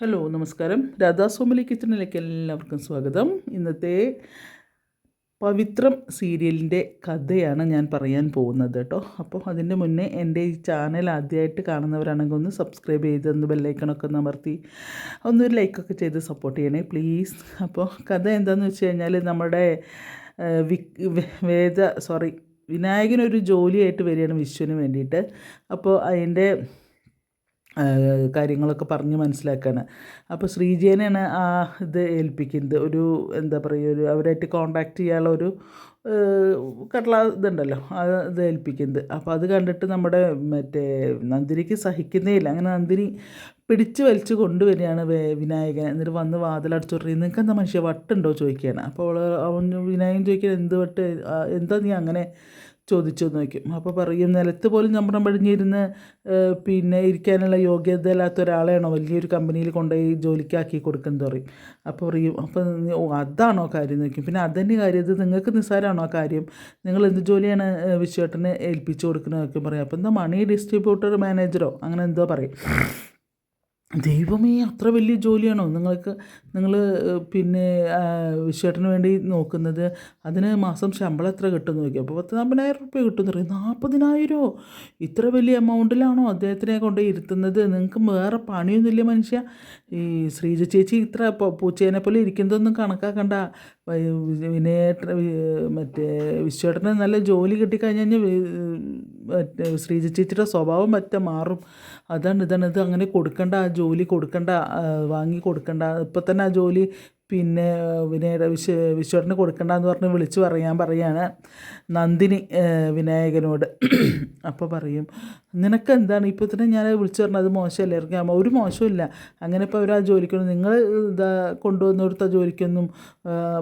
Hello നമസ്കാരം. രാധാസ്വാമിലി കിച്ചണിലേക്ക് എല്ലാവർക്കും സ്വാഗതം. ഇന്നത്തെ പവിത്രം സീരിയലിന്റെ കഥയാണ് ഞാൻ പറയാൻ പോകുന്നത് കേട്ടോ. അപ്പോൾ അതിന്റെ മുന്നേ എന്റെ ഈ ചാനൽ ആദ്യമായിട്ട് കാണുന്നവരാണെങ്കിൽ ഒന്ന് സബ്സ്ക്രൈബ് ചെയ്ത് ഒന്ന് ബെല്ലൈക്കണൊക്കെ അമർത്തി ഒന്നൊരു ലൈക്കൊക്കെ ചെയ്ത് സപ്പോർട്ട് ചെയ്യണേ പ്ലീസ് അപ്പോൾ കഥ എന്താണെന്ന് വെച്ച് കഴിഞ്ഞാൽ നമ്മുടെ വിക് വേദ സോറി വിനായകനൊരു ജോലിയായിട്ട് വരികയാണ് വിശ്വന് വേണ്ടിയിട്ട്. അപ്പോൾ അതിന്റെ കാര്യങ്ങളൊക്കെ പറഞ്ഞ് മനസ്സിലാക്കുകയാണ് അപ്പോൾ ശ്രീജേനെയാണ് ആ ഇത് ഏൽപ്പിക്കുന്നത്. ഒരു എന്താ പറയുക ഒരു അവരായിട്ട് കോണ്ടാക്ട് ചെയ്യാനുള്ള ഒരു കടല ഇതുണ്ടല്ലോ അത് ഇത് ഏൽപ്പിക്കുന്നത്. അപ്പോൾ അത് കണ്ടിട്ട് നമ്മുടെ മറ്റേ നന്ദിനിക്ക് സഹിക്കുന്നേ ഇല്ല അങ്ങനെ നന്ദിനി പിടിച്ച് വലിച്ച് കൊണ്ടുവരികയാണ് വിനായകൻ എന്നിട്ട് വന്ന് വാതിലടച്ചു പറയും നിങ്ങൾക്ക് എന്താ മനുഷ്യ വട്ടുണ്ടോ? ചോദിക്കുകയാണ്. അപ്പോൾ അവൻ വിനായകൻ ചോദിക്കാൻ എന്ത് വട്ട്? എന്താ നീ അങ്ങനെ ചോദിച്ചു ചോദിക്കും അപ്പോൾ പറയും നിലത്ത് പോലും ചമ്പണം പടിഞ്ഞിരുന്ന് പിന്നെ ഇരിക്കാനുള്ള യോഗ്യത ഇല്ലാത്ത ഒരാളെയാണോ? വലിയൊരു കമ്പനിയിൽ കൊണ്ടുപോയി ജോലിക്കാക്കി കൊടുക്കുന്നത് പറയും. അപ്പോൾ പറയും അപ്പോൾ അതാണോ കാര്യം? നോക്കും പിന്നെ അതന്നെ കാര്യം ഇത് നിങ്ങൾക്ക് നിസ്സാരമാണോ കാര്യം? നിങ്ങൾ എന്ത് ജോലിയാണ് വിശ്വേട്ടനെ ഏൽപ്പിച്ചു കൊടുക്കുന്നതൊക്കെ പറയും. അപ്പോൾ എന്താ മണി ഡിസ്ട്രിബ്യൂട്ടർ മാനേജറോ? അങ്ങനെ എന്തോ പറയും. ദൈവമേ അത്ര വലിയ ജോലിയാണോ നിങ്ങൾക്ക്? നിങ്ങൾ പിന്നെ വിശ്വേട്ടന് വേണ്ടി നോക്കുന്നത് അതിന് മാസം ശമ്പളം എത്ര കിട്ടുമെന്ന് നോക്കി അപ്പോൾ പത്ത് നാൽപ്പതിനായിരം റുപ്യ കിട്ടുമെന്ന് പറയും. നാൽപ്പതിനായിരമോ ഇത്ര വലിയ എമൗണ്ടിലാണോ അദ്ദേഹത്തിനെ കൊണ്ട് ഇരുത്തുന്നത്? നിങ്ങൾക്ക് വേറെ പണിയൊന്നുമില്ല മനുഷ്യ. ഈ ശ്രീജ ചേച്ചി ഇത്ര പൂച്ചേനെ പോലെ ഇരിക്കുന്നതൊന്നും കണക്കാക്കണ്ട. വിനയേട്ട മറ്റേ വിശ്വേട്ടന് നല്ല ജോലി കിട്ടിക്കഴിഞ്ഞ് കഴിഞ്ഞാൽ മറ്റേ ശ്രീജ ചേച്ചിയുടെ സ്വഭാവം മറ്റേ മാറും. അതാണ് ഇതാണ്. ഇത് അങ്ങനെ കൊടുക്കണ്ട ആ ജോലി കൊടുക്കണ്ട വാങ്ങി കൊടുക്കണ്ട. ഇപ്പം തന്നെ ആ ജോലി പിന്നെ വിനയുടെ വിശ്വ വിശ്വറിന് കൊടുക്കണ്ട എന്ന് പറഞ്ഞ് വിളിച്ച് പറയാൻ പറയാണ് നന്ദിനി വിനായകനോട്. അപ്പോൾ പറയും നിനക്ക് എന്താണ്? ഇപ്പോൾ തന്നെ ഞാൻ വിളിച്ചു പറഞ്ഞത് മോശമല്ലേ ഇറങ്ങാൻ ഒരു മോശമില്ല. അങ്ങനെ ഇപ്പോൾ അവർ ആ ജോലിക്കൊന്നും നിങ്ങൾ ഇതാ കൊണ്ടുവന്നു കൊടുത്ത ജോലിക്കൊന്നും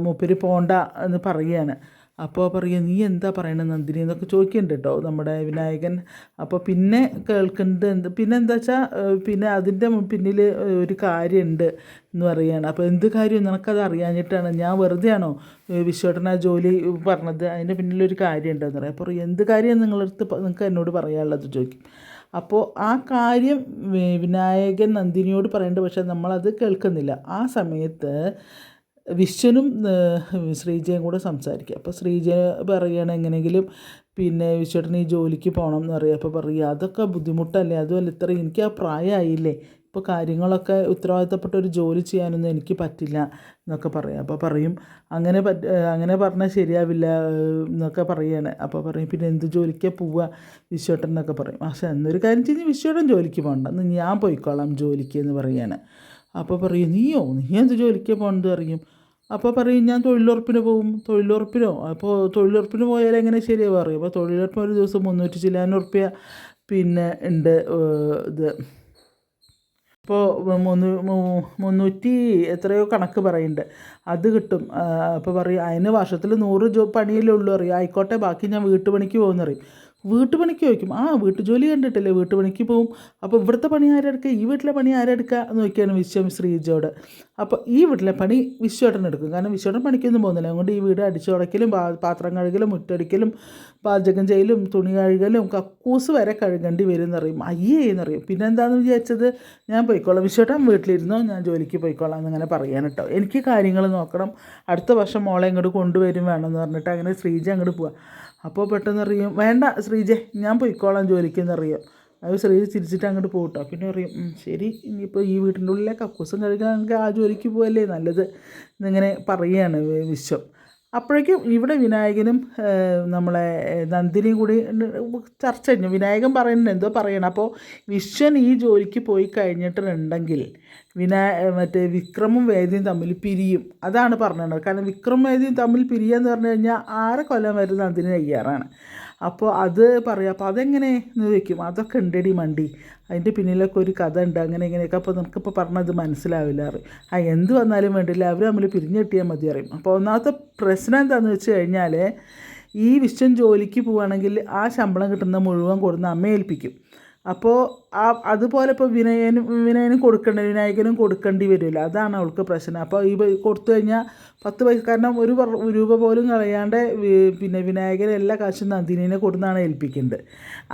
മൂപ്പര് പോണ്ട എന്ന് പറയുകയാണ് അപ്പോൾ പറയുക നീ എന്താ പറയണത് നന്ദിനി? എന്നൊക്കെ ചോദിക്കുന്നുണ്ട് കേട്ടോ നമ്മുടെ വിനായകൻ. അപ്പോൾ പിന്നെ കേൾക്കുന്നത് എന്ത് പിന്നെ എന്താ വെച്ചാൽ പിന്നെ അതിന്റെ പിന്നിൽ ഒരു കാര്യമുണ്ട് എന്ന് പറയുകയാണ്. അപ്പോൾ എന്ത് കാര്യം? നിനക്കത് അറിയാഞ്ഞിട്ടാണ് ഞാൻ വെറുതെയാണോ ആണോ ആ ജോലി പറഞ്ഞത്? അതിന്റെ പിന്നിലൊരു കാര്യമുണ്ടെന്ന് പറയാം. അപ്പോൾ എന്ത് കാര്യം നിങ്ങളടുത്ത് നിങ്ങൾക്ക് എന്നോട് പറയാനുള്ളത്? ചോദിക്കും. അപ്പോൾ ആ കാര്യം വിനായകൻ നന്ദിനിയോട് പറയേണ്ടത് പക്ഷേ നമ്മളത് കേൾക്കുന്നില്ല. ആ സമയത്ത് വിശ്വനും ശ്രീജയും കൂടെ സംസാരിക്കുക അപ്പോൾ ശ്രീജ പറയുകയാണ് എങ്ങനെയെങ്കിലും പിന്നെ വിശ്വട്ടന് ഈ ജോലിക്ക് പോകണം എന്ന് പറയുക അപ്പോൾ പറയുക അതൊക്കെ ബുദ്ധിമുട്ടല്ലേ? അതുമല്ല ഇത്ര എനിക്ക് ആ പ്രായമായില്ലേ ഇപ്പോൾ കാര്യങ്ങളൊക്കെ ഉത്തരവാദിത്തപ്പെട്ട ഒരു ജോലി ചെയ്യാനൊന്നും എനിക്ക് പറ്റില്ല എന്നൊക്കെ പറയാം. അപ്പോൾ പറയും അങ്ങനെ പറ്റ അങ്ങനെ പറഞ്ഞാൽ ശരിയാവില്ല എന്നൊക്കെ പറയുകയാണ് അപ്പോൾ പറയും പിന്നെ എന്ത് ജോലിക്കാണ് പോവുക വിശ്വട്ടൻ എന്നൊക്കെ പറയും. പക്ഷേ എന്നൊരു കാര്യം ചെയ്ത് വിശ്വട്ടൻ ജോലിക്ക് പോകണ്ട. എന്ന് ഞാൻ പോയിക്കോളാം ജോലിക്ക് എന്ന് പറയുകയാണ് അപ്പോൾ പറയും നീയോ? നീ എന്ത് ജോലിക്ക് പോകണമെന്ന് അറിയും അപ്പോൾ പറയും ഞാൻ തൊഴിലുറപ്പിന് പോകും തൊഴിലുറപ്പിനോ? അപ്പോൾ തൊഴിലുറപ്പിന് പോയാൽ എങ്ങനെ ശരിയാവും അറിയും അപ്പോൾ തൊഴിലുറപ്പിന് ഒരു ദിവസം മുന്നൂറ്റി ചില്ലാനും ഉറുപ്പ്യ പിന്നെ ഉണ്ട് ഇത്. ഇപ്പോൾ മുന്നൂ മുന്നൂറ്റി എത്രയോ കണക്ക് പറയുന്നുണ്ട്. അത് കിട്ടും. അപ്പോൾ പറയും അതിന് വർഷത്തിൽ നൂറ് ജോ പണിയല്ലേ ഉള്ളൂ അറിയാം ആയിക്കോട്ടെ ബാക്കി ഞാൻ വീട്ടുപണിക്ക് പോകുന്നറിയും. വീട്ടുപണിക്ക് ചോദിക്കും ആ വീട്ടുജോലി കണ്ടിട്ടില്ലേ? വീട്ടുപണിക്ക് പോവും. അപ്പോൾ ഇവിടുത്തെ പണി ആരെടുക്കുക ഈ വീട്ടിലെ പണി ആരെടുക്കുക എന്ന് നോക്കിയാണ് വിശ്വം ശ്രീജയോട് അപ്പോൾ ഈ വീട്ടിലെ പണി വിശ്വേട്ടൻ എടുക്കും. കാരണം വിശ്വേട്ടൻ പണിക്കൊന്നും പോകുന്നില്ല. അതുകൊണ്ട് ഈ വീട് അടിച്ചു തുടക്കലും പാത്രം കഴുകലും മുറ്റടിക്കലും പാചകം ചെയ്യലും തുണി കഴുകലും കക്കൂസ് വരെ കഴുകേണ്ടി വരും എന്നറിയും അയ്യേ എന്നറിയും. പിന്നെ എന്താണെന്ന് വിചാരിച്ചത്? ഞാൻ പോയിക്കോളാം. വിശ്വേട്ടൻ വീട്ടിലിരുന്നോ? ഞാൻ ജോലിക്ക് പോയിക്കോളാം എന്നിങ്ങനെ പറയാൻ കേട്ടോ എനിക്ക് കാര്യങ്ങൾ നോക്കണം. അടുത്ത വർഷം മോളെ ഇങ്ങോട്ട് കൊണ്ടുവരും വേണമെന്ന് പറഞ്ഞിട്ട് അങ്ങനെ ശ്രീജ അങ്ങോട്ട് പോവാം. അപ്പോൾ പെട്ടെന്ന് അറിയും വേണ്ട ശ്രീജെ ഞാൻ പോയിക്കോളാം ജോലിക്ക് എന്നറിയാം അത് ശ്രീജ ചിരിച്ചിട്ട് അങ്ങോട്ട് പോകട്ടോ പിന്നെ അറിയും ശരി ഇനിയിപ്പോൾ ഈ വീട്ടിന്റെ ഉള്ളിലെ കക്കൂസം കഴുകാൻ ആ ജോലിക്ക് പോകല്ലേ നല്ലത്? എന്നിങ്ങനെ പറയുകയാണ് വിശ്വം. അപ്പോഴേക്കും ഇവിടെ വിനായകനും നമ്മളെ നന്ദിനിയും കൂടി ചർച്ച കഴിഞ്ഞു. വിനായകൻ പറയുന്നുണ്ട് എന്തോ പറയണം. അപ്പോൾ വിശ്വൻ ഈ ജോലിക്ക് പോയി കഴിഞ്ഞിട്ടുണ്ടെങ്കിൽ വിനാ മറ്റേ വിക്രമും വേദിയും തമ്മിൽ പിരിയും. അതാണ് പറഞ്ഞത് കാരണം വിക്രം വേദിയും തമ്മിൽ പിരിയാന്ന് പറഞ്ഞു കഴിഞ്ഞാൽ ആരെ കൊല്ലം വരെ നന്ദിനി തയ്യാറാണ്. അപ്പോൾ അത് പറയാം. അപ്പോൾ അതെങ്ങനെ എന്ന് ചോദിക്കും. അതൊക്കെ ഉണ്ടടി മണ്ടി. അതിന്റെ പിന്നിലൊക്കെ ഒരു കഥ ഉണ്ട് അങ്ങനെ ഇങ്ങനെയൊക്കെ. അപ്പോൾ നമുക്കിപ്പോൾ പറഞ്ഞത് മനസ്സിലാവില്ല അറിയും ആ എന്ത് വന്നാലും വേണ്ടില്ല അവർ തമ്മിൽ പിരിഞ്ഞു കിട്ടിയാൽ മതി അറിയും അപ്പോൾ ഒന്നാമത്തെ പ്രശ്നം എന്താണെന്ന് വെച്ച് കഴിഞ്ഞാൽ ഈ വിശ്വം ജോലിക്ക് പോവുകയാണെങ്കിൽ ആ ശമ്പളം കിട്ടുന്ന മുഴുവൻ കൊടുന്ന് അമ്മയെ ഏൽപ്പിക്കും. അപ്പോൾ ആ അതുപോലെ ഇപ്പോൾ വിനയനും വിനയനും കൊടുക്കേണ്ട വിനായകനും കൊടുക്കേണ്ടി വരില്ല. അതാണ് അവൾക്ക് പ്രശ്നം. അപ്പോൾ ഈ കൊടുത്തു കഴിഞ്ഞാൽ പത്ത് പൈസ കാരണം ഒരു രൂപ പോലും കളയാണ്ട് പിന്നെ വിനായകൻ എല്ലാ കാശും നന്ദിനിനെ കൊടുന്നാണ് ഏൽപ്പിക്കുന്നത്.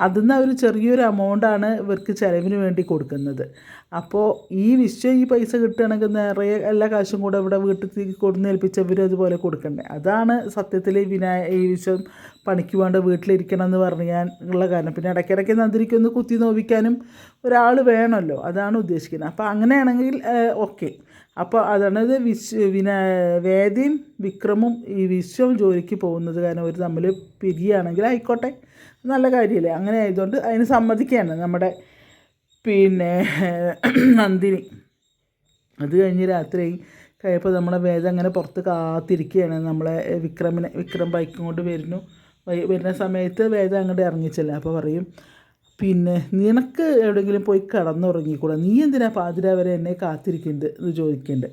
അതിൽ നിന്ന് ഒരു ചെറിയൊരു എമൗണ്ടാണ് ഇവർക്ക് ചിലവിന് വേണ്ടി കൊടുക്കുന്നത്. അപ്പോൾ ഈ വിശ്വ ഈ പൈസ കിട്ടുകയാണെങ്കിൽ നിറയെ എല്ലാ കാശും കൂടെ ഇവിടെ വീട്ടിൽ കൊടുന്ന് ഏൽപ്പിച്ചവർ അതുപോലെ കൊടുക്കണ്ടേ? അതാണ് സത്യത്തിൽ വിനായ ഈ വിശ്വം പണിക്ക് വേണ്ട വീട്ടിലിരിക്കണം എന്ന് പറഞ്ഞാൽ ഉള്ള കാരണം. പിന്നെ ഇടയ്ക്കിടയ്ക്ക് നന്ദിനിക്ക് ഒന്ന് കുത്തി നോവിക്കാനും ഒരാൾ വേണമല്ലോ. അതാണ് ഉദ്ദേശിക്കുന്നത്. അപ്പോൾ അങ്ങനെയാണെങ്കിൽ ഓക്കെ. അപ്പോൾ അതാണ് ഇത് വിശ്വ വിനാ വേദിയും വിക്രമും ഈ വിശ്വം ജോലിക്ക് പോകുന്നത് കാരണം ഒരു തമ്മിൽ പിരിയാണെങ്കിൽ ആയിക്കോട്ടെ. നല്ല കാര്യമല്ലേ അങ്ങനെ ആയതുകൊണ്ട് അതിന് സമ്മതിക്കുകയാണ് നമ്മുടെ പിന്നെ നന്ദിനി അത് കഴിഞ്ഞ് രാത്രി കഴിയപ്പോൾ നമ്മളെ വേദം അങ്ങനെ പുറത്ത് കാത്തിരിക്കുകയാണ്. നമ്മളെ വിക്രമിനെ വിക്രം ബൈക്കും കൊണ്ട് വരുന്നു. വരുന്ന സമയത്ത് വേദം അങ്ങോട്ട് ഇറങ്ങിച്ചല്ല. അപ്പോൾ പറയും പിന്നെ നിനക്ക് എവിടെയെങ്കിലും പോയി കിടന്നുറങ്ങിക്കൂടാ? നീ എന്തിനാ പാതിര വരെ എന്നെ കാത്തിരിക്കുന്നുണ്ട് എന്ന് ചോദിക്കുന്നുണ്ട്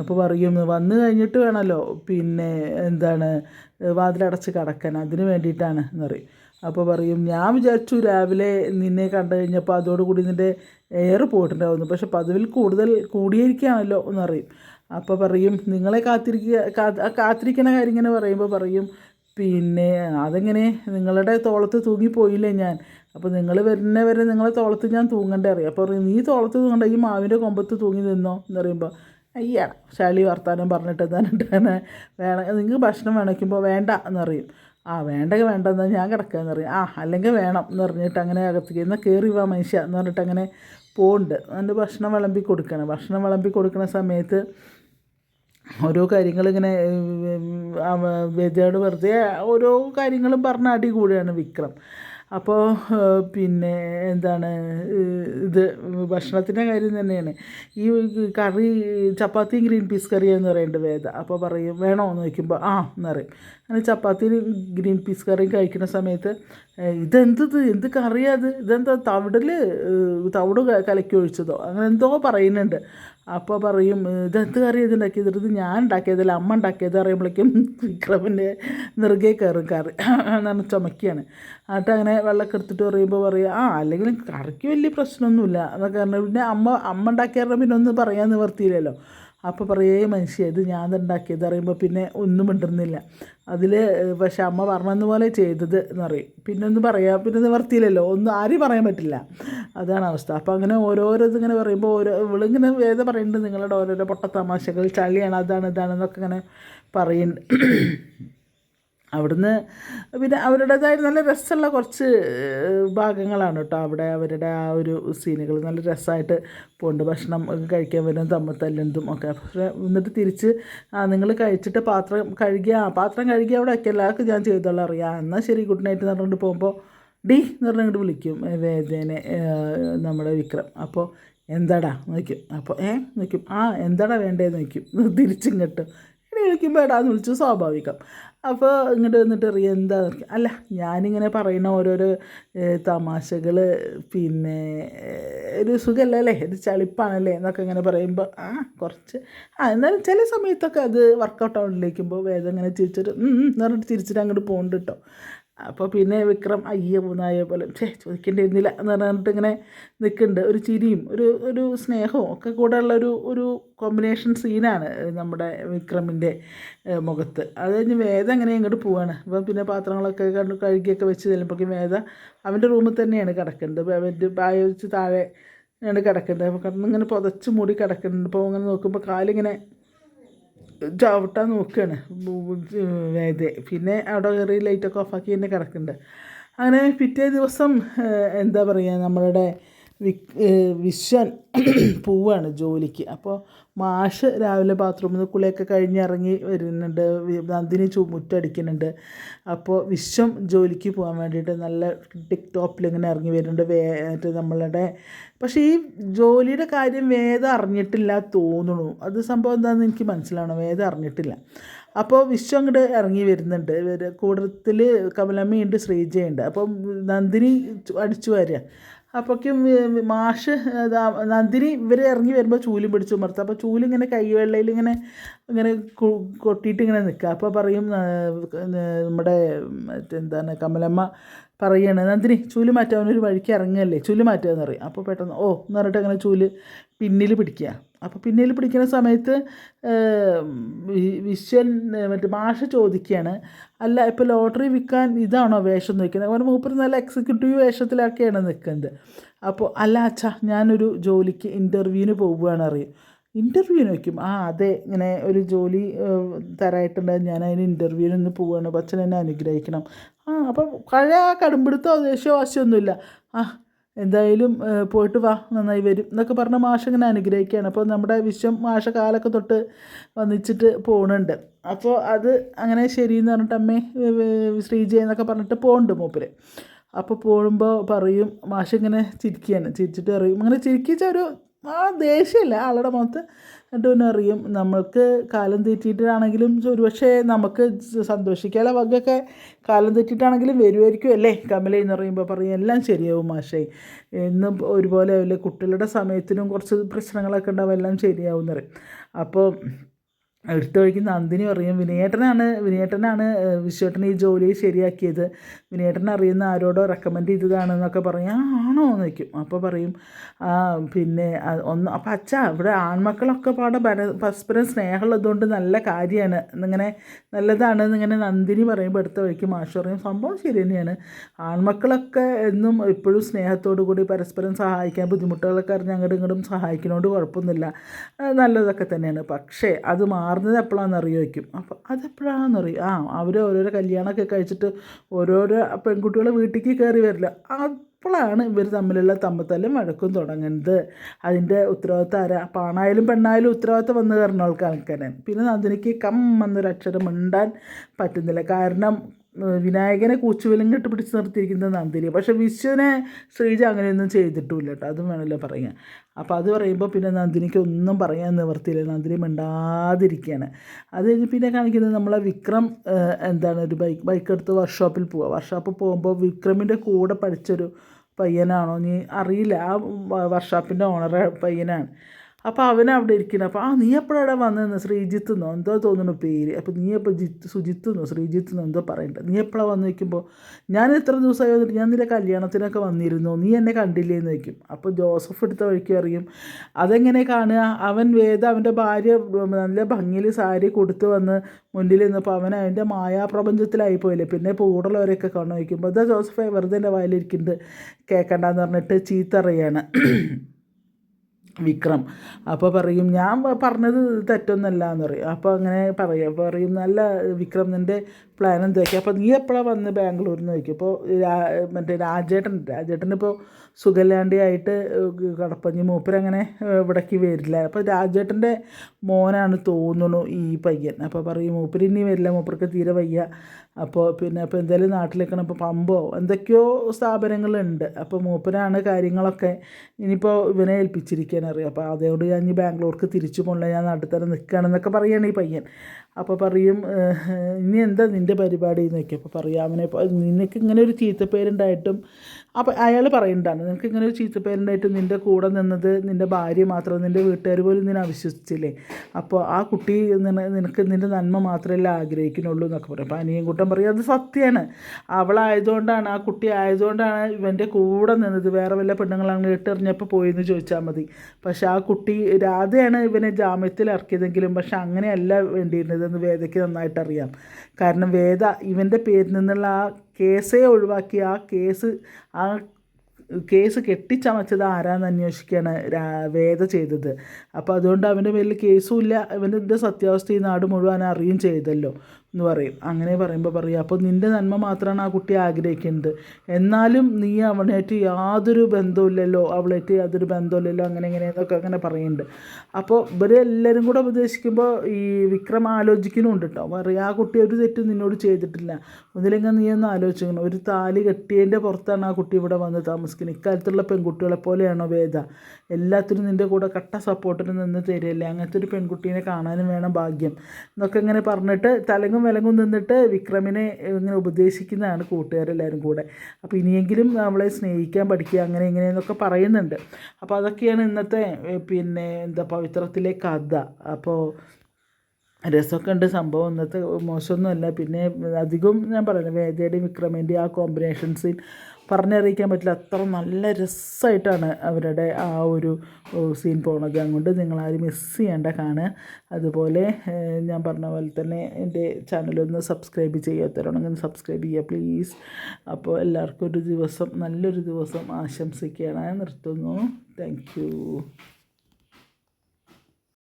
അപ്പോൾ പറയും വന്നു കഴിഞ്ഞിട്ട് വേണമല്ലോ പിന്നെ എന്താണ് വാതിലടച്ച് കിടക്കാൻ. അതിന് വേണ്ടിയിട്ടാണ് എന്ന് പറയും. അപ്പോൾ പറയും ഞാൻ വിചാരിച്ചു രാവിലെ നിന്നെ കണ്ടു കഴിഞ്ഞപ്പോൾ അതോടുകൂടി നിന്റെ എയർ പോയിട്ടുണ്ടാവുന്നു. പക്ഷെ പതിവിൽ കൂടുതൽ കൂടിയിരിക്കുകയാണല്ലോ എന്ന് പറയും. അപ്പോൾ പറയും നിങ്ങളെ കാത്തിരിക്കുക കാത്തിരിക്കണ കാര്യം ഇങ്ങനെ പറയുമ്പോൾ പറയും പിന്നെ അതെങ്ങനെ? നിങ്ങളുടെ തോളത്ത് തൂങ്ങിപ്പോയില്ലേ ഞാൻ? അപ്പോൾ നിങ്ങൾ വരുന്ന വരെ നിങ്ങളെ തോളത്ത് ഞാൻ തൂങ്ങണ്ടേ? അറിയാം അപ്പോൾ പറയും നീ തോളത്ത് തൂങ്ങണ്ട ഈ മാവിന്റെ കൊമ്പത്ത് തൂങ്ങി നിന്നോ? എന്ന് പറയുമ്പോൾ അയ്യ ശാലി വർത്താനം പറഞ്ഞിട്ട് എന്താണ് വേണം നിങ്ങൾക്ക് ഭക്ഷണം വേണിക്കുമ്പോൾ വേണ്ട എന്ന് പറയും. ആ വേണ്ടെങ്കിൽ വേണ്ടെന്ന് ഞാൻ കിടക്കുകയെന്ന് പറഞ്ഞു ആ അല്ലെങ്കിൽ വേണം എന്ന് പറഞ്ഞിട്ട് അങ്ങനെ അകത്തേക്ക് എന്നാൽ കയറി വാ മനുഷ്യ എന്ന് പറഞ്ഞിട്ട് അങ്ങനെ പോകുന്നുണ്ട് അതിന്റെ ഭക്ഷണം വിളമ്പി കൊടുക്കണം. ഭക്ഷണം വിളമ്പി കൊടുക്കുന്ന സമയത്ത് ഓരോ കാര്യങ്ങളിങ്ങനെ വേദിയോട് വെറുതെ ഓരോ കാര്യങ്ങളും പറഞ്ഞ അടി കൂടിയാണ് വിക്രം. അപ്പോൾ പിന്നെ എന്താണ് ഇത് ഭക്ഷണത്തിന്റെ കാര്യം തന്നെയാണ്. ഈ കറി ചപ്പാത്തിയും ഗ്രീൻ പീസ് എന്ന് പറയുന്നുണ്ട് വേദ. അപ്പോൾ പറയും വേണോ? എന്ന് ചോദിക്കുമ്പോൾ ആ എന്ന് പറയും. അങ്ങനെ ചപ്പാത്തിയും ഗ്രീൻ പീസ് കറിയും കഴിക്കുന്ന സമയത്ത് ഇതെന്തത് എന്ത് കറിയാത് ഇതെന്താ തവിടിൽ തവിട് കലക്കി ഒഴിച്ചതോ? അങ്ങനെ എന്തോ പറയുന്നുണ്ട്. അപ്പോൾ പറയും ഇതെന്ത് കറി ഇത് ഉണ്ടാക്കിയത്? ഇത് ഞാൻ ഉണ്ടാക്കിയതല്ല അമ്മ ഉണ്ടാക്കിയത് പറയുമ്പോഴേക്കും വിക്രമിന്റെ നെറുകെ കയറും കറി. എന്നാണ് ചുമക്കുകയാണ് എന്നിട്ട് അങ്ങനെ വെള്ളമൊക്കെ എടുത്തിട്ട് പറയുമ്പോൾ പറയും ആ അല്ലെങ്കിൽ കറിക്ക് വലിയ പ്രശ്നമൊന്നുമില്ല. എന്നൊക്കെ പറഞ്ഞു പിന്നെ അമ്മ അമ്മ ഉണ്ടാക്കിയ പിന്നെ ഒന്നും പറയാൻ നിവർത്തിയില്ലല്ലോ. അപ്പോൾ പറയേ മനുഷ്യ ഇത് ഞാൻ ഉണ്ടാക്കിയത് അറിയുമ്പോൾ പിന്നെ ഒന്നും മിണ്ടുന്നില്ല. അതിൽ പക്ഷെ അമ്മ പറഞ്ഞതുപോലെ ചെയ്തത് എന്ന് പറയും. പിന്നെ ഒന്നും പറയാം പിന്നെ നിവർത്തിയില്ലല്ലോ. ഒന്നും ആരും പറയാൻ പറ്റില്ല. അതാണ് അവസ്ഥ. അപ്പോൾ അങ്ങനെ ഓരോരോ ഇതിങ്ങനെ പറയുമ്പോൾ ഓരോ ഇവളിങ്ങനെ വേദ പറയുന്നുണ്ട് നിങ്ങളുടെ ഓരോരോ പൊട്ട തമാശകൾ ചളിയാണ് അതാണ് ഇതാണ് എന്നൊക്കെ ഇങ്ങനെ പറയുന്നുണ്ട് അവിടുന്ന് പിന്നെ അവരുടേതായ നല്ല രസമുള്ള കുറച്ച് ഭാഗങ്ങളാണ് കേട്ടോ അവിടെ. അവരുടെ ആ ഒരു സീനുകൾ നല്ല രസമായിട്ട് പോകുന്നുണ്ട് ഭക്ഷണം ഒക്കെ കഴിക്കാൻ വരും തമ്മത്തല്ലെന്തും ഒക്കെ. എന്നിട്ട് തിരിച്ച് ആ നിങ്ങൾ കഴിച്ചിട്ട് പാത്രം കഴുകിയ പാത്രം കഴുകി അവിടെ ഒക്കെ എല്ലാവർക്കും ഞാൻ ചെയ്തോളാം അറിയാം. എന്നാൽ ശരി ഗുഡ് നൈറ്റ് എന്ന് പറഞ്ഞുകൊണ്ട് പോകുമ്പോൾ ഡി എന്ന് പറഞ്ഞുകൊണ്ട് വിളിക്കും വേദനെ വേദേനെ നമ്മുടെ വിക്രം. അപ്പോൾ എന്താടാ? നോക്കും അപ്പോൾ ഏ? നോക്കും ആ എന്താടാ വേണ്ടേന്ന് നോക്കും തിരിച്ചിങ്ങോട്ട്. ഇനി വിളിക്കുമ്പോൾ എടാന്ന് വിളിച്ചു സ്വാഭാവികം. അപ്പോൾ ഇങ്ങോട്ട് വന്നിട്ട് അറിയാം എന്താ അല്ല ഞാനിങ്ങനെ പറയുന്ന ഓരോരോ തമാശകൾ പിന്നെ ഒരു സുഖമല്ലേ ഒരു ചളിപ്പാണല്ലേ എന്നൊക്കെ ഇങ്ങനെ പറയുമ്പോൾ ആ കുറച്ച്. ആ എന്നാലും ചില സമയത്തൊക്കെ അത് വർക്കൗട്ട് ആവുന്നിലേക്കുമ്പോൾ വേദം ഇങ്ങനെ ചിരിച്ചിട്ട് എന്ന് പറഞ്ഞിട്ട് ചിരിച്ചിട്ട് അങ്ങോട്ട് പോകുന്നുണ്ട് കേട്ടോ അപ്പോൾ പിന്നെ വിക്രം അയ്യ മൂന്നായ പോലെ ചേ ചോദിക്കേണ്ടിയിരുന്നില്ല എന്ന് പറഞ്ഞിട്ട് ഇങ്ങനെ നിൽക്കുന്നുണ്ട്. ഒരു ചിരിയും ഒരു ഒരു സ്നേഹവും ഒക്കെ കൂടെ ഉള്ള ഒരു ഒരു കോമ്പിനേഷൻ സീനാണ് നമ്മുടെ വിക്രമിന്റെ മുഖത്ത്. അത് കഴിഞ്ഞ് വേദ അങ്ങനെ ഇങ്ങോട്ട് പോവാണ്. അപ്പം പിന്നെ പാത്രങ്ങളൊക്കെ കണ്ട് കഴുകിയൊക്കെ വെച്ച് ചെല്ലുമ്പോഴേക്കും വേദ അവന്റെ റൂമിൽ തന്നെയാണ് കിടക്കുന്നത്. അവന്റെ പായ വെച്ച് താഴെ ആണ് കിടക്കുന്നത്. അപ്പോൾ കിടന്നിങ്ങനെ പുതച്ച് മൂടി കിടക്കുന്നുണ്ട്. അപ്പോൾ അങ്ങനെ നോക്കുമ്പോൾ കാലിങ്ങനെ ചവിട്ടാൻ നോക്കുകയാണ് ഇത്. പിന്നെ അവിടെ കയറി ലൈറ്റൊക്കെ ഓഫാക്കി തന്നെ കിടക്കുന്നുണ്ട് അങ്ങനെ പിറ്റേ ദിവസം എന്താ പറയുക നമ്മളുടെ വിശ്വൻ പോവാണ് ജോലിക്ക്. അപ്പോൾ മാഷ് രാവിലെ ബാത്റൂമിൽ നിന്ന് കുളിയൊക്കെ കഴിഞ്ഞ് ഇറങ്ങി വരുന്നുണ്ട്. നന്ദിനി ചു മുറ്റടിക്കുന്നുണ്ട്. അപ്പോൾ വിശ്വം ജോലിക്ക് പോകാൻ വേണ്ടിയിട്ട് നല്ല ടിക് ടോപ്പിൽ ഇങ്ങനെ ഇറങ്ങി വരുന്നുണ്ട്. വേ നമ്മളുടെ പക്ഷേ ഈ ജോലിയുടെ കാര്യം വേദം അറിഞ്ഞിട്ടില്ല തോന്നുന്നു. അത് സംഭവം എന്താണെന്ന് എനിക്ക് മനസ്സിലാവണം. വേദം അറിഞ്ഞിട്ടില്ല. അപ്പോൾ വിശ്വം അങ്ങോട്ട് ഇറങ്ങി വരുന്നുണ്ട്. കൂട്ടത്തിൽ കമലമ്മയുണ്ട് ശ്രീജയുണ്ട്. അപ്പം നന്ദിനി അടിച്ചു വരിക അപ്പോഴേക്കും മാഷ് നന്ദിനി ഇവർ ഇറങ്ങി വരുമ്പോൾ ചൂലും പിടിച്ചു മർത്ത് അപ്പോൾ ചൂലിങ്ങനെ കൈവെള്ളയിൽ ഇങ്ങനെ ഇങ്ങനെ കൊട്ടിയിട്ട് ഇങ്ങനെ നിൽക്കുക അപ്പോൾ പറയും നമ്മുടെ മറ്റെന്താണ് കമലമ്മ പറയാണ് നന്ദിനി ചൂൽ മാറ്റാൻ ഒരു വഴിക്ക് ഇറങ്ങുകയല്ലേ ചൂൽ മാറ്റുക എന്ന് പറയും. അപ്പോൾ പെട്ടെന്ന് ഓ എന്ന് പറഞ്ഞിട്ട് അങ്ങനെ ചൂൽ പിന്നിൽ പിടിക്കുക അപ്പോൾ പിന്നീട് പിടിക്കുന്ന സമയത്ത് വിശ്വൻ മറ്റേ മാഷ് ചോദിക്കുകയാണ് അല്ല ഇപ്പോൾ ലോട്ടറി വിൽക്കാൻ ഇതാണോ വേഷം എന്ന് വയ്ക്കുന്നത് അവൻ മൂപ്പർ നല്ല എക്സിക്യൂട്ടീവ് വേഷത്തിലൊക്കെയാണ് നിൽക്കുന്നത്. അപ്പോൾ അല്ല അച്ഛാ ഞാനൊരു ജോലിക്ക് ഇന്റർവ്യൂവിന് പോവുകയാണ് അറിയും. ഇന്റർവ്യൂവിന് വയ്ക്കും. ആ അതെ ഇങ്ങനെ ഒരു ജോലി തരായിട്ടുണ്ട് ഞാൻ അതിന് ഇന്റർവ്യൂവിനൊന്ന് പോവുകയാണ്. അപ്പോൾ അച്ഛൻ എന്നെ അനുഗ്രഹിക്കണം. ആ അപ്പം പഴയ ആ കടുംപിടുത്തോ ദേഷ്യമോ ആ എന്തായാലും പോയിട്ട് വാ നന്നായി വരും എന്നൊക്കെ പറഞ്ഞ മാഷ ഇങ്ങനെ അനുഗ്രഹിക്കുകയാണ്. അപ്പോൾ നമ്മുടെ വിശ്വം മാഷ കാലൊക്കെ തൊട്ട് വന്നിച്ചിട്ട് പോകുന്നുണ്ട് അപ്പോൾ അത് അങ്ങനെ ശരിയെന്ന് പറഞ്ഞിട്ട് അമ്മേ ശ്രീജയ എന്നൊക്കെ പറഞ്ഞിട്ട് പോകുന്നുണ്ട് മൂപ്പര് അപ്പോൾ പോകുമ്പോൾ പറയും മാഷ ഇങ്ങനെ ചിരിക്കുകയാണ്. ചിരിച്ചിട്ട് പറയും. അങ്ങനെ ചിരിക്കിച്ച ഒരു ആ ദേഷ്യമില്ല ആളുടെ മുഖത്ത് അറിയും. നമ്മൾക്ക് കാലം തെറ്റിയിട്ടാണെങ്കിലും ഒരുപക്ഷെ നമുക്ക് സന്തോഷിക്കാനുള്ള വകയൊക്കെ കാലം തെറ്റിയിട്ടാണെങ്കിലും വരുമായിരിക്കും അല്ലേ? കമല എന്ന് പറയുമ്പോൾ പറയും എല്ലാം ശരിയാവും മാഷേ. എന്നും ഒരുപോലെ ആവില്ല കുട്ടികളുടെ സമയത്തിനും കുറച്ച് പ്രശ്നങ്ങളൊക്കെ ഉണ്ടാവും. എല്ലാം ശരിയാവും എന്ന് പറയും. അപ്പോൾ എടുത്തു വഴിക്ക് നന്ദിനി പറയും വിനയേട്ടനാണ് വിനയേട്ടനാണ് വിശ്വേട്ടൻ ഈ ജോലി ശരിയാക്കിയത്. വിനയേട്ടൻ അറിയുന്ന ആരോടോ റെക്കമെൻഡ് ചെയ്തതാണെന്നൊക്കെ പറയും. ആ ആണോ? എന്ന് വയ്ക്കും അപ്പോൾ പറയും ആ പിന്നെ ഒന്ന് അപ്പം അച്ഛ ഇവിടെ ആൺമക്കളൊക്കെ പാടെ പര പരസ്പരം സ്നേഹമുള്ളതുകൊണ്ട് നല്ല കാര്യമാണ്. എന്നിങ്ങനെ നല്ലതാണ് എന്നിങ്ങനെ നന്ദിനി പറയുമ്പോൾ എടുത്ത വഴിക്ക് മാഷ് പറയും സംഭവം ശരി തന്നെയാണ്. ആൺമക്കളൊക്കെ എന്നും ഇപ്പോഴും സ്നേഹത്തോടു കൂടി പരസ്പരം സഹായിക്കാൻ ബുദ്ധിമുട്ടുകളൊക്കെ അറിഞ്ഞ് അങ്ങോട്ടും ഇങ്ങോട്ടും സഹായിക്കുന്നതുകൊണ്ട് കുഴപ്പമൊന്നുമില്ല. നല്ലതൊക്കെ തന്നെയാണ്. പക്ഷേ അത് മാറുന്നത് എപ്പോഴാണെന്ന് അറിയുമായിരിക്കും അപ്പോൾ അതെപ്പോഴാണെന്ന് അറിയും? ആ അവർ ഓരോരോ കല്യാണമൊക്കെ കഴിച്ചിട്ട് ഓരോരോ പെൺകുട്ടികളെ വീട്ടിലേക്ക് കയറി വരില്ല. അപ്പോഴാണ് ഇവർ തമ്മിലുള്ള തമ്മിത്തല്ലും വഴക്കും തുടങ്ങുന്നത്. അതിന്റെ ഉത്തരവാദിത്തം ആരാ? പാണായാലും പെണ്ണായാലും ഉത്തരവാദിത്തം വന്ന് കയറുന്ന പിന്നെ നന്ദിനിക്ക് കം എന്നൊരു അക്ഷരം മിണ്ടാൻ പറ്റുന്നില്ല. കാരണം വിനായകനെ കൂച്ചുവിലും കെട്ട് പിടിച്ച് നിർത്തിയിരിക്കുന്നത് നന്ദിനി. പക്ഷെ വിശ്വനെ ശ്രീജ അങ്ങനെയൊന്നും ചെയ്തിട്ടുമില്ല കേട്ടോ. അതും വേണമല്ലോ പറയാൻ. അപ്പോൾ അത് പറയുമ്പോൾ പിന്നെ നന്ദിനിക്ക് ഒന്നും പറയാൻ നിവർത്തിയില്ല. നന്ദിനി മിണ്ടാതിരിക്കുകയാണ്. അത് കഴിഞ്ഞ് പിന്നെ കാണിക്കുന്നത് നമ്മളെ വിക്രം എന്താണ് ഒരു ബൈക്ക് ബൈക്ക് എടുത്ത് വർക്ക്ഷോപ്പിൽ പോവുക വർക്ക്ഷോപ്പിൽ പോകുമ്പോൾ വിക്രമിന്റെ കൂടെ പഠിച്ചൊരു പയ്യനാണോ? നീ അറിയില്ല. ആ വർക്ക്ഷോപ്പിന്റെ ഓണർ പയ്യനാണ്. അപ്പോൾ അവൻ അവിടെ ഇരിക്കുന്നു അപ്പോൾ ആ നീ എപ്പോഴാണ് വന്നതെന്ന്? ശ്രീജിത്ത് എന്നോ എന്തോ തോന്നുന്നു പേര്. അപ്പോൾ നീ എപ്പോൾ ജിത്ത് സുജിത്ത് എന്നോ ശ്രീജിത്ത് എന്നോ എന്തോ പറയണ്ട. നീ എപ്പോഴാണ് വന്ന് വയ്ക്കുമ്പോൾ ഞാൻ എത്ര ദിവസമായി വന്നിട്ട് ഞാൻ നിന്റെ കല്യാണത്തിനൊക്കെ വന്നിരുന്നു? നീ എന്നെ കണ്ടില്ലേ എന്ന് വയ്ക്കും അപ്പോൾ ജോസഫ് എടുത്ത വഴിക്ക് അറിയും അതെങ്ങനെ കാണുക? അവൻ വേദ അവന്റെ ഭാര്യ നല്ല ഭംഗിയിൽ സാരി കൊടുത്ത് വന്ന് മുന്നിൽ നിന്നപ്പോൾ അവൻ അവന്റെ മായാപ്രപഞ്ചത്തിലായി പോയില്ലേ? പിന്നെ ഇപ്പോൾ കൂടുള്ളവരെയൊക്കെ കാണു വയ്ക്കുമ്പോൾ ഇതാ ജോസഫെ വെറുതെ എന്റെ വായിലിരിക്കുന്നുണ്ട് കേൾക്കണ്ടെന്ന് പറഞ്ഞിട്ട് ചീത്ത അറിയാണ് വിക്രം. അപ്പോൾ പറയും ഞാൻ പറഞ്ഞത് തെറ്റൊന്നല്ല എന്ന് പറയും. അപ്പോൾ അങ്ങനെ പറയും പറയും നല്ല വിക്രം നിന്റെ പ്ലാൻ എന്തൊക്കെയാണ് അപ്പോൾ നീ എപ്പോഴാണ് വന്ന് ബാംഗ്ലൂരിൽ നിന്ന് വയ്ക്കും ഇപ്പോൾ മറ്റേ രാജേട്ടൻ ഇപ്പോൾ ആയിട്ട് കടപ്പഞ്ഞ് മൂപ്പരങ്ങനെ ഇവിടേക്ക് വരില്ല. അപ്പോൾ രാജേട്ടന്റെ മോനാണ് തോന്നുന്നു ഈ പയ്യൻ. അപ്പോൾ പറയും മൂപ്പര് ഇനി വരില്ല മൂപ്പർക്ക് തീരെ വയ്യ. അപ്പോൾ പിന്നെ അപ്പോൾ എന്തായാലും നാട്ടിലേക്കാണ് ഇപ്പോൾ പമ്പോ. എന്തൊക്കെയോ സ്ഥാപനങ്ങളുണ്ട്. അപ്പോൾ മൂപ്പരാണ് കാര്യങ്ങളൊക്കെ ഇനിയിപ്പോൾ ഇവനെ ഏൽപ്പിച്ചിരിക്കാൻ അറിയാം. അപ്പോൾ അതുകൊണ്ട് ഞാൻ ഈ ബാംഗ്ലൂർക്ക് തിരിച്ചു പോകണില്ല ഞാൻ നാട്ടിൽ തന്നെ നിൽക്കുകയാണെന്നൊക്കെ പറയുകയാണ് ഈ പയ്യൻ. അപ്പോൾ പറയും ഇനി എന്താ നിന്റെ പരിപാടി? എന്നൊക്കെ. അപ്പോൾ പറയും അവനെ നിനക്ക് ഇങ്ങനെ ഒരു ചീത്തപ്പേരുണ്ടായിട്ടും അപ്പോൾ അയാൾ പറയുന്നുണ്ടാണ് നിനക്ക് ഇങ്ങനെ ഒരു ചീത്തപ്പേരന്റായിട്ട് നിന്റെ കൂടെ നിന്നത് നിന്റെ ഭാര്യ മാത്രം നിന്റെ വീട്ടുകാർ പോലും നിന്നെ അവിശ്വസിച്ചില്ലേ? അപ്പോൾ ആ കുട്ടി നിന- നിനക്ക് നിന്റെ നന്മ മാത്രമല്ല ആഗ്രഹിക്കുന്നുള്ളൂ എന്നൊക്കെ പറയും. അപ്പോൾ അനിയൻ കൂട്ടം പറയും അത് സത്യമാണ് അവളായതുകൊണ്ടാണ് ആ കുട്ടി ആയതുകൊണ്ടാണ് ഇവന്റെ കൂടെ നിന്നത്. വേറെ വല്ല പെണ്ണുങ്ങളാണ് ഇട്ടെറിഞ്ഞപ്പോൾ പോയെന്ന് ചോദിച്ചാൽ മതി. പക്ഷേ ആ കുട്ടി രാധയാണ് ഇവനെ ജാമ്യത്തിൽ ഇറക്കിയതെങ്കിലും പക്ഷെ അങ്ങനെയല്ല വേണ്ടിയിരുന്നതെന്ന് വേദയ്ക്ക് നന്നായിട്ട് അറിയാം കാരണം വേദ ഇവന്റെ പേരിൽ നിന്നുള്ള ആ കേസേ ഒഴിവാക്കി. ആ കേസ് ആ കേസ് കെട്ടിച്ചമച്ചത് ആരാന്ന് അന്വേഷിക്കുകയാണ് വേദ ചെയ്തത്. അപ്പോൾ അതുകൊണ്ട് അവന്റെ പേരിൽ കേസുമില്ല അവന്റെ സത്യാവസ്ഥ ഈ നാട് മുഴുവൻ അറിയുകയും ചെയ്തല്ലോ. എന്ന് പറയും. അങ്ങനെ പറയുമ്പോൾ പറയും അപ്പോൾ നിന്റെ നന്മ മാത്രമാണ് ആ കുട്ടി ആഗ്രഹിക്കുന്നത്. എന്നാലും നീ അവനായിട്ട് യാതൊരു ബന്ധമില്ലല്ലോ അവളായിട്ട് യാതൊരു ബന്ധമില്ലല്ലോ അങ്ങനെ ഇങ്ങനെ എന്നൊക്കെ അങ്ങനെ പറയുന്നുണ്ട്. അപ്പോൾ ഇവരെല്ലാവരും കൂടെ ഉപദേശിക്കുമ്പോൾ ഈ വിക്രം ആലോചിക്കുന്നുണ്ട് കേട്ടോ പറയും ആ കുട്ടി ഒരു തെറ്റും നിന്നോട് ചെയ്തിട്ടില്ല. ഒന്നില്ലെങ്കിൽ നീ ഒന്ന് ആലോചിക്കണം. ഒരു താലി കെട്ടിയതിന്റെ പുറത്താണ് ആ കുട്ടി ഇവിടെ വന്ന് താമസിക്കുന്നത്. ഇക്കാലത്തുള്ള പെൺകുട്ടികളെ പോലെയാണോ വേദ? എല്ലാത്തിനും നിന്റെ കൂടെ കട്ട സപ്പോർട്ടിന് നിന്ന് തരികയല്ലേ അങ്ങനത്തെ ഒരു പെൺകുട്ടീനെ കാണാനും വേണം ഭാഗ്യം. എന്നൊക്കെ ഇങ്ങനെ പറഞ്ഞിട്ട് തലങ്ങും വിലങ്ങും നിന്നിട്ട് വിക്രമിനെ ഇങ്ങനെ ഉപദേശിക്കുന്നതാണ് കൂട്ടുകാരെല്ലാവരും കൂടെ. അപ്പോൾ ഇനിയെങ്കിലും നമ്മളെ സ്നേഹിക്കാൻ പഠിക്കുക അങ്ങനെ ഇങ്ങനെയെന്നൊക്കെ പറയുന്നുണ്ട്. അപ്പോൾ അതൊക്കെയാണ് ഇന്നത്തെ പിന്നെ എന്താ പവിത്രത്തിലെ കഥ. അപ്പോൾ രസമൊക്കെ ഉണ്ട് സംഭവം ഇന്നത്തെ മോശമൊന്നുമല്ല. പിന്നെ അധികം ഞാൻ പറയുന്നത് വേദയുടെയും വിക്രമിന്റെയും ആ കോമ്പിനേഷൻ സീൻ പറഞ്ഞറിയിക്കാൻ പറ്റില്ല. അത്ര നല്ല രസമായിട്ടാണ് അവരുടെ ആ ഒരു സീൻ പോണത്. അതുകൊണ്ട് നിങ്ങളാരും മിസ് ചെയ്യേണ്ട. കാണുക. അതുപോലെ ഞാൻ പറഞ്ഞ പോലെ തന്നെ എന്റെ ചാനലൊന്ന് സബ്സ്ക്രൈബ് ചെയ്യാത്തവരാണെങ്കിൽ സബ്സ്ക്രൈബ് ചെയ്യുക പ്ലീസ് അപ്പോൾ എല്ലാവർക്കും ഒരു ദിവസം നല്ലൊരു ദിവസം ആശംസിക്കുകയാണ്. നിർത്തുന്നു. താങ്ക്